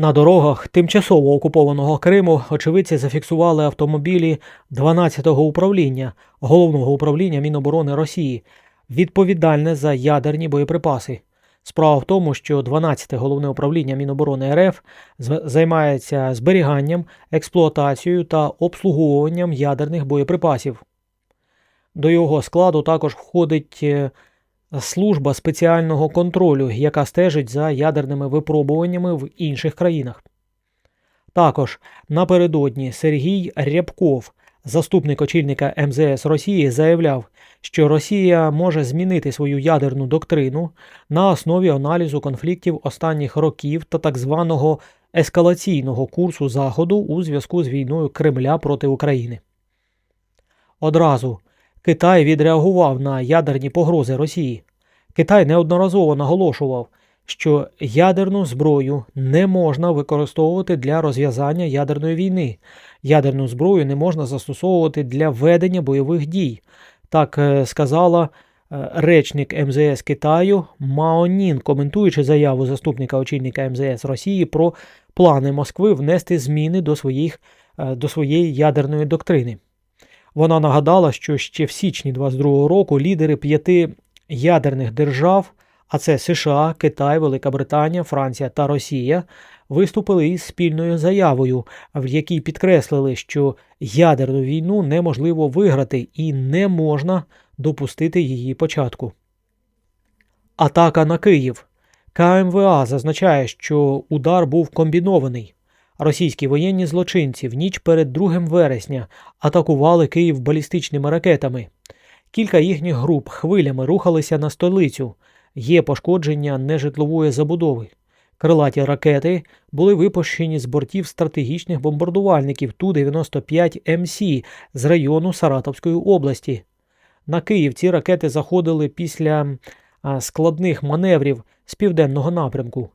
На дорогах тимчасово окупованого Криму очевидці зафіксували автомобілі 12-го управління головного управління Міноборони Росії, відповідальне за ядерні боєприпаси. Справа в тому, що 12-те головне управління Міноборони РФ займається зберіганням, експлуатацією та обслуговуванням ядерних боєприпасів. До його складу також входить е, служба спеціального контролю, яка стежить за ядерними випробуваннями в інших країнах. Також напередодні Сергій Рябков, заступник очільника МЗС Росії, заявляв, що Росія може змінити свою ядерну доктрину на основі аналізу конфліктів останніх років та так званого ескалаційного курсу Заходу у зв'язку з війною Кремля проти України. Одразу Китай відреагував на ядерні погрози Росії. Китай неодноразово наголошував, що ядерну зброю не можна використовувати для розв'язання ядерної війни. Ядерну зброю не можна застосовувати для ведення бойових дій. Так е, сказала е, речник МЗС Китаю Мао Нін, коментуючи заяву заступника очільника МЗС Росії про плани Москви внести зміни до, своїх, е, до своєї ядерної доктрини. Вона нагадала, що ще в січні 22-го року лідери п'яти ядерних держав, а це США, Китай, Велика Британія, Франція та Росія, виступили із спільною заявою, в якій підкреслили, що ядерну війну неможливо виграти і не можна допустити її початку. Атака на Київ. КМВА зазначає, що удар був комбінований. Російські воєнні злочинці в ніч перед 2 вересня атакували Київ балістичними ракетами. Кілька їхніх груп хвилями рухалися на столицю. Є пошкодження нежитлової забудови. Крилаті ракети були випущені з бортів стратегічних бомбардувальників Ту-95 МС з району Саратовської області. На Київ ці ракети заходили після складних маневрів з південного напрямку.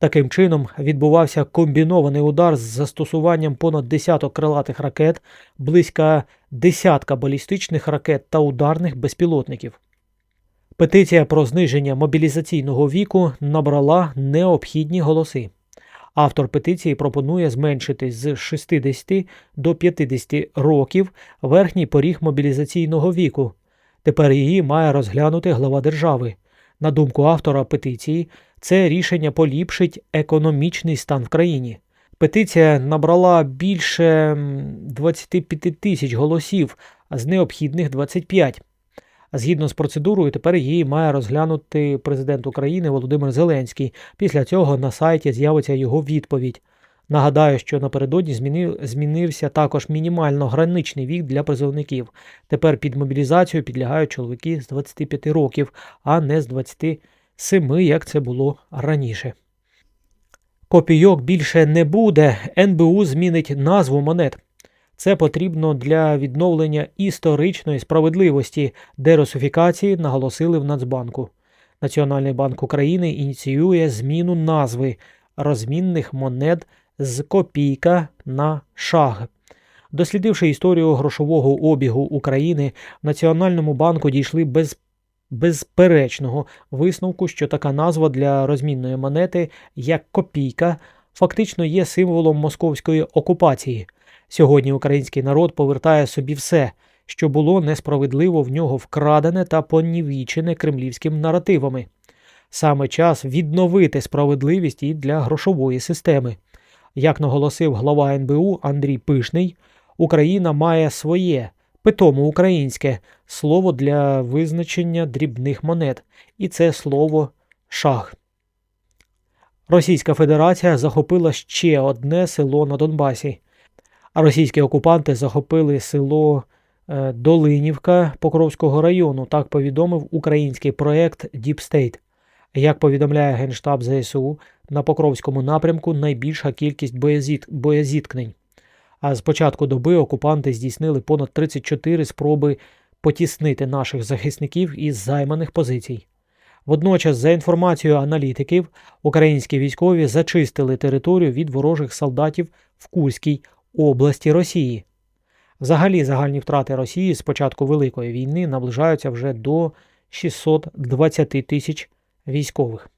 Таким чином відбувався комбінований удар з застосуванням понад десяток крилатих ракет, близько десятка балістичних ракет та ударних безпілотників. Петиція про зниження мобілізаційного віку набрала необхідні голоси. Автор петиції пропонує зменшити з 60 до 50 років верхній поріг мобілізаційного віку. Тепер її має розглянути глава держави. На думку автора петиції, це рішення поліпшить економічний стан в країні. Петиція набрала більше 25 тисяч голосів, з необхідних 25. Згідно з процедурою, тепер її має розглянути президент України Володимир Зеленський. Після цього на сайті з'явиться його відповідь. Нагадаю, що напередодні змінив, змінився також мінімально граничний вік для призовників. Тепер під мобілізацію підлягають чоловіки з 25 років, а не з 27, як це було раніше. Копійок більше не буде. НБУ змінить назву монет. Це потрібно для відновлення історичної справедливості, дерусифікації наголосили в Нацбанку. Національний банк України ініціює зміну назви розмінних монет з копійка на шаг. Дослідивши історію грошового обігу України, в Національному банку дійшли без безперечного висновку, що така назва для розмінної монети, як копійка, фактично є символом московської окупації. Сьогодні український народ повертає собі все, що було несправедливо в нього вкрадене та понівічене кремлівськими наративами. Саме час відновити справедливість і для грошової системи. Як наголосив глава НБУ Андрій Пишний, Україна має своє, питомо українське слово для визначення дрібних монет, і це слово шах. Російська Федерація захопила ще одне село на Донбасі. А російські окупанти захопили село е, Долинівка Покровського району, так повідомив український проєкт Deep State. Як повідомляє Генштаб ЗСУ, на Покровському напрямку найбільша кількість боєзіткнень. А з початку доби окупанти здійснили понад 34 спроби потіснити наших захисників із займаних позицій. Водночас, за інформацією аналітиків, українські військові зачистили територію від ворожих солдатів в Курській області Росії. Взагалі, загальні втрати Росії з початку Великої війни наближаються вже до 620 тисяч військових.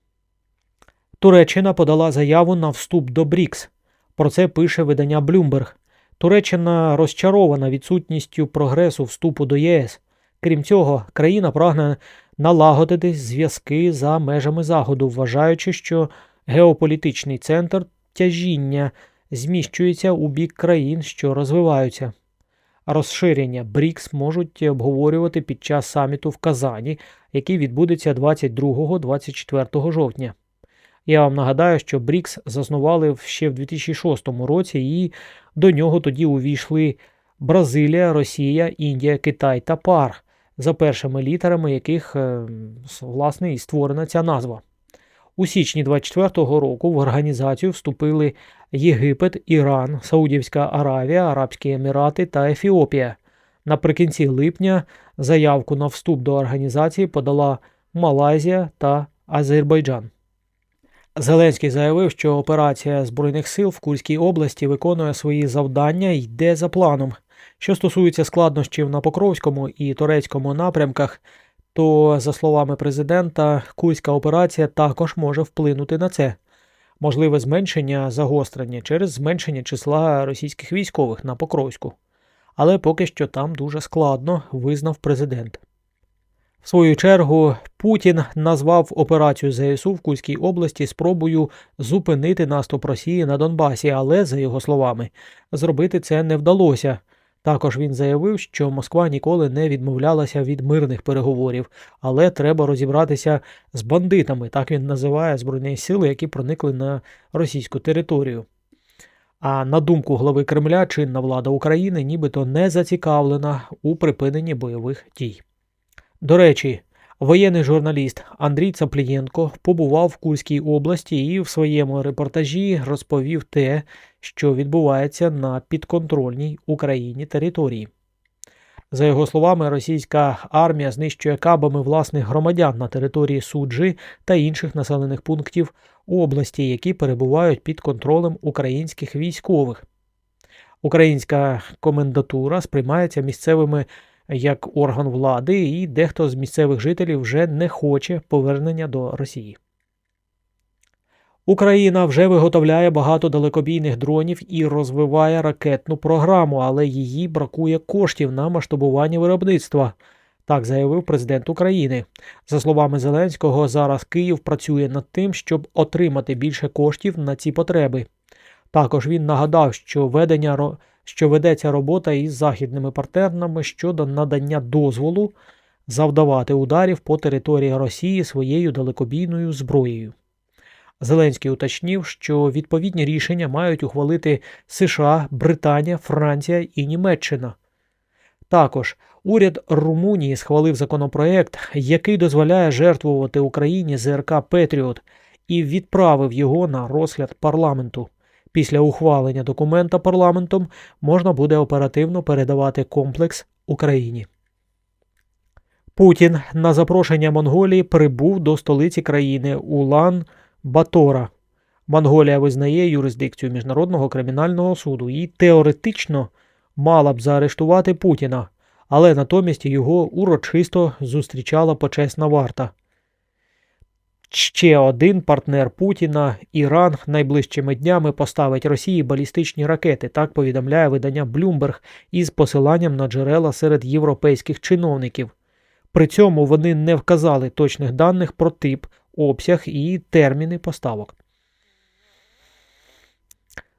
Туреччина подала заяву на вступ до БРІКС. Про це пише видання Bloomberg. Туреччина розчарована відсутністю прогресу вступу до ЄС. Крім цього, країна прагне налагодити зв'язки за межами Заходу, вважаючи, що геополітичний центр тяжіння зміщується у бік країн, що розвиваються. Розширення БРІКС можуть обговорювати під час саміту в Казані, який відбудеться 22-24 жовтня. Я вам нагадаю, що БРІКС заснували ще в 2006 році, і до нього тоді увійшли Бразилія, Росія, Індія, Китай та ПАР, за першими літерами яких е, власне і створена ця назва. У січні 24-го року в організацію вступили Єгипет, Іран, Саудівська Аравія, Арабські Емірати та Ефіопія. Наприкінці липня заявку на вступ до організації подала Малайзія та Азербайджан. Зеленський заявив, що операція Збройних сил в Курській області виконує свої завдання і йде за планом. Що стосується складнощів на Покровському і Турецькому напрямках, то, за словами президента, Курська операція також може вплинути на це. Можливе зменшення загострення через зменшення числа російських військових на Покровську. Але поки що там дуже складно, визнав президент. В свою чергу Путін назвав операцію ЗСУ в Курській області спробою зупинити наступ Росії на Донбасі, але, за його словами, зробити це не вдалося. Також він заявив, що Москва ніколи не відмовлялася від мирних переговорів, але треба розібратися з бандитами, так він називає збройні сили, які проникли на російську територію. А на думку глави Кремля, чинна влада України нібито не зацікавлена у припиненні бойових дій. До речі, воєнний журналіст Андрій Цаплієнко побував в Курській області і в своєму репортажі розповів те, що відбувається на підконтрольній Україні території. За його словами, російська армія знищує кабами власних громадян на території Суджі та інших населених пунктів області, які перебувають під контролем українських військових. Українська комендатура сприймається місцевими як орган влади, і дехто з місцевих жителів вже не хоче повернення до Росії. Україна вже виготовляє багато далекобійних дронів і розвиває ракетну програму, але її бракує коштів на масштабування виробництва. Так заявив президент України. За словами Зеленського, зараз Київ працює над тим, щоб отримати більше коштів на ці потреби. Також він нагадав, що ведення що ведеться робота із західними партнерами щодо надання дозволу завдавати ударів по території Росії своєю далекобійною зброєю. Зеленський уточнив, що відповідні рішення мають ухвалити США, Британія, Франція і Німеччина. Також уряд Румунії схвалив законопроект, який дозволяє жертвувати Україні ЗРК Петріот, і відправив його на розгляд парламенту. Після ухвалення документа парламентом можна буде оперативно передавати комплекс Україні. Путін на запрошення Монголії прибув до столиці країни Улан Батора. Монголія визнає юрисдикцію Міжнародного кримінального суду і теоретично мала б заарештувати Путіна, але натомість його урочисто зустрічала почесна варта. Ще один партнер Путіна, Іран, найближчими днями поставить Росії балістичні ракети, так повідомляє видання Bloomberg із посиланням на джерела серед європейських чиновників. При цьому вони не вказали точних даних про тип, обсяг і терміни поставок.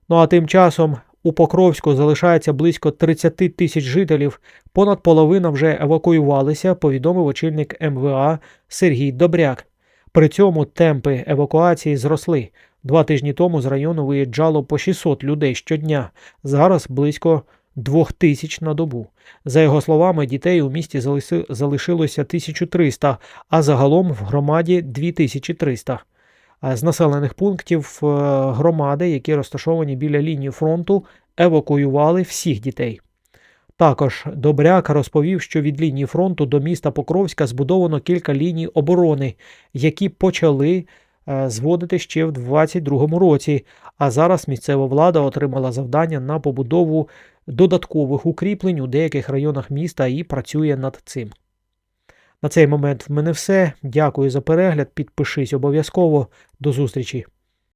Ну а тим часом у Покровську залишається близько 30 тисяч жителів, понад половина вже евакуювалися, повідомив очільник МВА Сергій Добряк. При цьому темпи евакуації зросли. Два тижні тому з району виїжджало по 600 людей щодня, зараз близько 2 тисяч на добу. За його словами, дітей у місті залиши- залишилося 1300, а загалом в громаді 2300. А З населених пунктів е, громади, які розташовані біля лінії фронту, евакуювали всіх дітей. Також Добряк розповів, що від лінії фронту до міста Покровська збудовано кілька ліній оборони, які почали е, зводити ще в 2022 році. А зараз місцева влада отримала завдання на побудову додаткових укріплень у деяких районах міста і працює над цим. На цей момент в мене все. Дякую за перегляд. Підпишись обов'язково. До зустрічі.